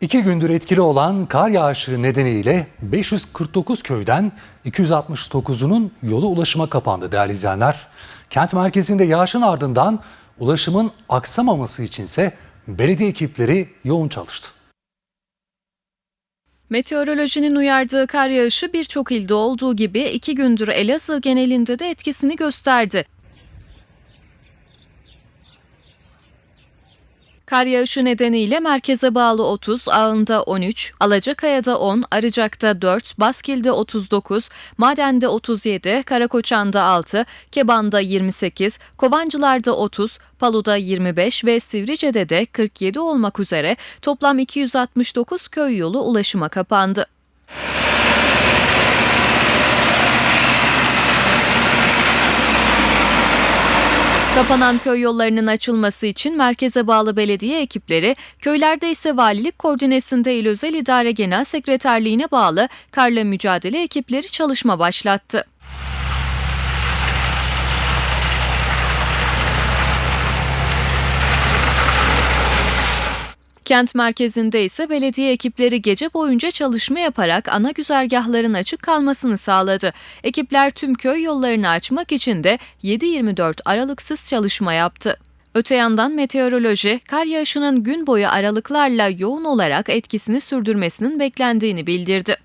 İki gündür etkili olan kar yağışı nedeniyle 549 köyden 269'unun yolu ulaşıma kapandı değerli izleyenler. Kent merkezinde yağışın ardından ulaşımın aksamaması içinse belediye ekipleri yoğun çalıştı. Meteorolojinin uyardığı kar yağışı birçok ilde olduğu gibi iki gündür Elazığ genelinde de etkisini gösterdi. Kar yağışı nedeniyle merkeze bağlı 30, Ağında 13, Alacakaya'da 10, Arıcak'ta 4, Baskil'de 39, Maden'de 37, Karakoçan'da 6, Keban'da 28, Kovancılar'da 30, Palu'da 25 ve Sivrice'de de 47 olmak üzere toplam 269 köy yolu ulaşıma kapandı. Kapanan köy yollarının açılması için merkeze bağlı belediye ekipleri, köylerde ise valilik koordinesinde İl Özel İdare Genel Sekreterliğine bağlı karla mücadele ekipleri çalışma başlattı. Kent merkezinde ise belediye ekipleri gece boyunca çalışma yaparak ana güzergahların açık kalmasını sağladı. Ekipler tüm köy yollarını açmak için de 7-24 aralıksız çalışma yaptı. Öte yandan meteoroloji, kar yağışının gün boyu aralıklarla yoğun olarak etkisini sürdürmesinin beklendiğini bildirdi.